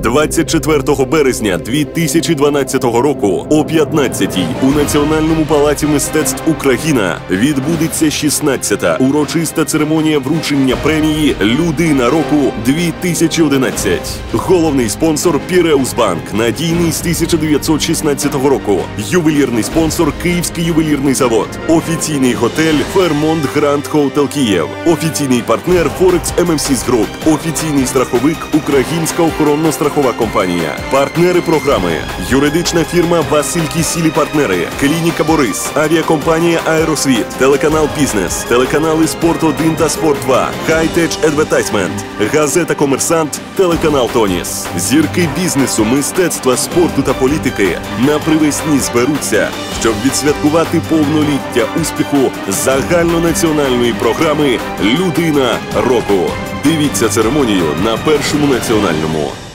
24 березня 2012 року о 15-й у Національному палаці мистецтв Україна відбудеться 16-та урочиста церемонія вручення премії Людина року 2011. Головний спонсор Піреус Банк, надійний з 1916 року. Ювелірний спонсор Київський ювелірний завод. Офіційний готель Фермонт Гранд Хоутел Київ. Офіційний партнер Форекс ММС Груп. Офіційний страховик Українська охоронно-страхова компанія. Партнери програми. Юридична фірма Василь Кісілі Партнери. Клініка Борис. Авіакомпанія Аеросвіт. Телеканал Бізнес. Телеканали Спорт 1 та Спорт 2. Хайтеч Адвертайзмент. Газета Комерсант. Телеканал Тоніс. Зірки бізнесу, мистецтва, спорту та політики на привесні зберуться, щоб відсвяткувати повноліття успіху загальнонаціональної програми Людина року. Дивіться церемонію на першому національному.